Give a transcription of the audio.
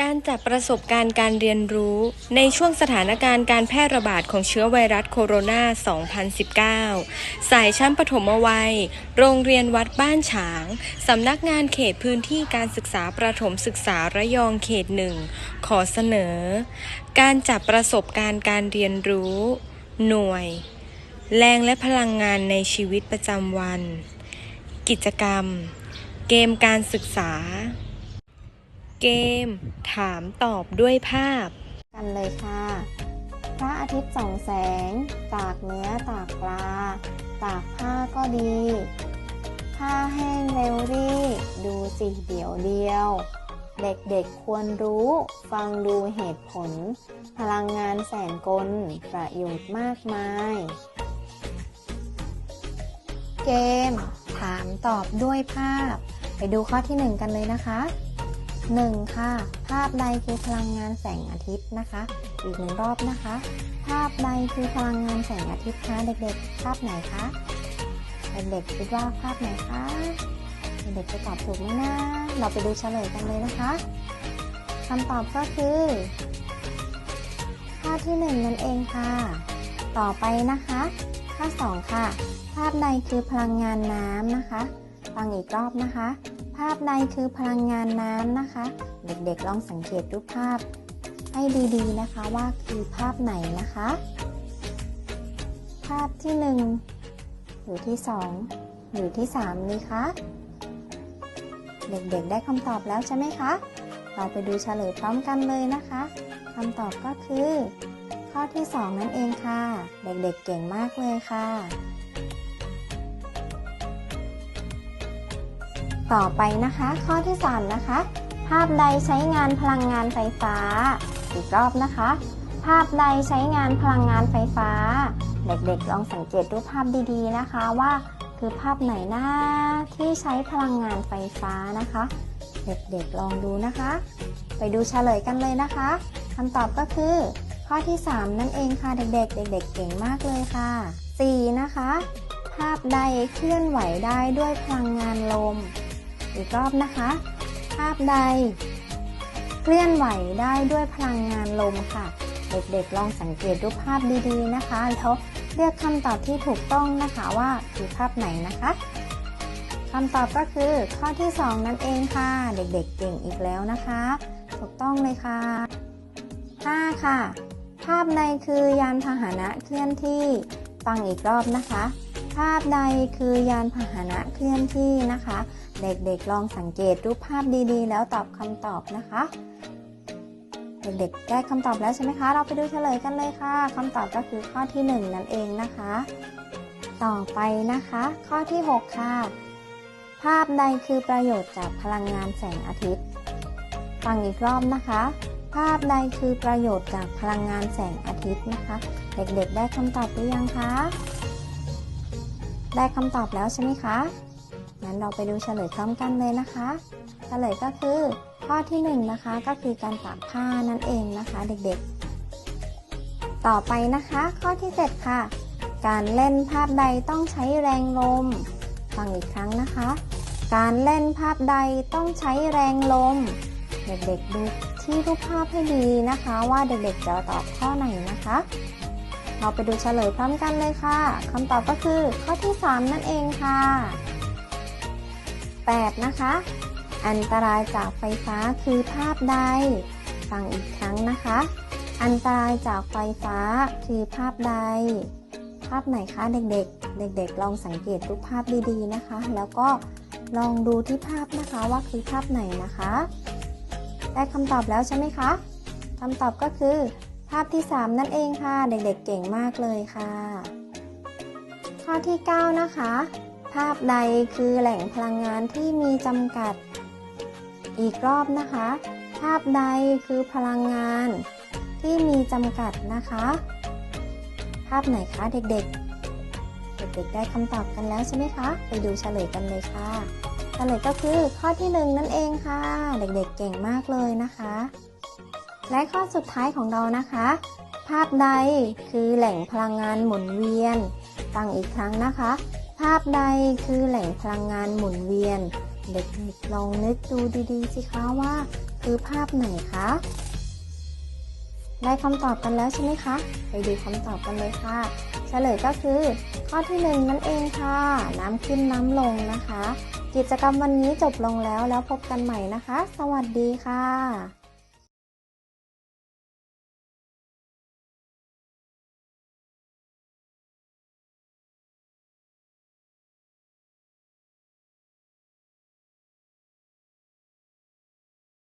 การจัดประสบการณ์การเรียนรู้ในช่วงสถานการณ์การแพร่ระบาดของเชื้อไวรัสโคโรนา 2019 สายชั้นปฐมวัย โรงเรียนวัดบ้านฉาง สำนักงานเขตพื้นที่การศึกษาประถมศึกษาระยองเขตหนึ่ง ขอเสนอ การจัดประสบการณ์การเรียนรู้ หน่วย แรงและพลังงานในชีวิตประจำวัน กิจกรรม เกมการศึกษา เกม ถามตอบด้วยภาพ กันเลยค่ะ พระอาทิตย์ส่องแสง ตากเนื้อตากปลา ตากผ้าก็ดี ผ้าแห้งเร็วรีดูสิเดี๋ยวเดียว เด็กๆควรรู้ ฟังดูเหตุผล พลังงานแสนกล ประโยชน์มากมาย เกม ถามตอบด้วยภาพ ไปดูข้อที่หนึ่งกันเลยนะคะ 1. ค่ะ ภาพใดคือพลังงานแสงอาทิตย์นะคะ อีกหนึ่งรอบนะคะ ภาพใดคือพลังงานแสงอาทิตย์คะเด็กๆ ภาพไหนคะเด็กๆคิดว่าภาพไหนคะเด็กๆจะตอบถูกไหมนะเราไปดูเฉลยกันเลยนะคะคำตอบก็คือข้อที่หนึ่งนั่นเองค่ะ ต่อไปนะคะ ข้อสองค่ะ ภาพใดคือพลังงานน้ำนะคะ ฟังอีกรอบนะคะ ภาพใดคือพลังงานน้ำนะคะ เด็กๆลองสังเกตรูปภาพให้ดีๆนะคะว่าคือภาพไหนนะคะ ภาพที่หนึ่งหรือที่สองหรือที่สามนี่คะเด็กๆได้คำตอบแล้วใช่ไหมคะ เราไปดูเฉลยพร้อมกันเลยนะคะคำตอบก็คือ ข้อที่สองนั่นเองค่ะ เด็กๆเก่งมากเลยค่ะ ต่อไปนะคะ ข้อที่ 3 นะคะ ภาพใดใช้งานพลังงานไฟฟ้า อีกรอบนะคะ ภาพใดใช้งานพลังงานไฟฟ้า เด็กๆ ลองสังเกตรูปภาพดีๆนะคะว่า คือภาพไหนนะที่ใช้พลังงานไฟฟ้านะคะ เด็กๆลองดูนะคะ ไปดูเฉลยกันเลยนะคะคำตอบก็คือ ข้อที่ 3 นั่นเองค่ะเด็กๆ เด็ก ๆ เก่งมากเลยค่ะ 4 นะคะ ภาพใดเคลื่อนไหวได้ด้วยพลังงานลม อีกรอบนะคะ ภาพใด เคลื่อนไหวได้ด้วยพลังงานลมค่ะ เด็กๆลองสังเกตรูปภาพดีๆนะคะแล้วเลือกคำตอบที่ถูกต้องนะคะว่าคือภาพไหนนะคะคำตอบก็คือข้อที่ 2 นั่นเองค่ะ เด็กๆเก่งอีกแล้วนะคะ ถูกต้องเลยค่ะ 5 ค่ะ ภาพใดคือยานพาหนะเคลื่อนที่ฟังอีกรอบนะคะาพใดคือยานพาหนะเคลื่อนที่นะคะ เด็กๆลองสังเกตรูปภาพดีๆ แล้วตอบคำตอบนะคะ เด็กๆได้คำตอบแล้วใช่ไหมคะ เราไปดูเฉลยกันเลยค่ะคำตอบก็คือข้อที่ 1 นั่นเองนะคะ ต่อไปนะคะ ข้อที่ 6 ค่ะ ภาพใดคือประโยชน์จากพลังงานแสงอาทิตย์ฟังอีกรอบนะคะภาพใดคือประโยชน์จากพลังงานแสงอาทิตย์นะคะ เด็กๆได้คำตอบหรือยังคะ ได้คำตอบแล้วใช่ไหมคะ งั้นเราไปดูเฉลยพร้อมกันเลยนะคะ เฉลยก็คือข้อที่1นงนะคะก็คือการตากผ้านั่นเองนะคะเด็กๆ ต่อไปนะคะข้อที่ 7 ค่ะ การเล่นภาพใดต้องใช้แรงลม ฟังอีกครั้งนะคะ การเล่นภาพใดต้องใช้แรงลม เด็กๆดูที่รูปภาพให้ดีนะคะ ว่าเด็กๆจะตอบข้อไหนนะคะ เราไปดูเฉลยพร้อมกันเลยค่ะคำตอบก็คือข้อที่ 3 นั่นเองค่ะ 8 นะคะ อันตรายจากไฟฟ้าคือภาพใด ฟังอีกครั้งนะคะ อันตรายจากไฟฟ้าคือภาพใด ภาพไหนคะเด็กๆ เด็กๆ ลองสังเกตรูปภาพดีๆนะคะ แล้วก็ลองดูที่ภาพนะคะว่าคือภาพไหนนะคะ ได้คำตอบแล้วใช่ไหมคะคำตอบก็คือ ภาพที่ 3 นั่นเองค่ะ เด็กๆเก่งมากเลยค่ะ ข้อที่ 9 นะคะ ภาพใดคือแหล่งพลังงานที่มีจำกัด อีกรอบนะคะ ภาพใดคือพลังงานที่มีจำกัดนะคะ ภาพไหนคะเด็กๆ เด็กๆได้คำตอบกันแล้วใช่ไหมคะ ไปดูเฉลยกันเลยค่ะเฉลยก็คือข้อที่หนึ่งนั่นเองค่ะ เด็กๆเก่งมากเลยนะคะ และข้อสุดท้ายของเรานะคะ ภาพใดคือแหล่งพลังงานหมุนเวียนฟังอีกครั้งนะคะ ภาพใดคือแหล่งพลังงานหมุนเวียน เด็กๆลองนึกดูดีๆสิคะว่า คือภาพไหนคะได้คำตอบกันแล้วใช่ไหมคะ ไปดูคำตอบกันเลยค่ะ เฉลยก็คือ ข้อที่หนึ่งนั่นเองค่ะ น้ำขึ้นน้ำลงนะคะ กิจกรรมวันนี้จบลงแล้วแล้วพบกันใหม่นะคะ สวัสดีค่ะ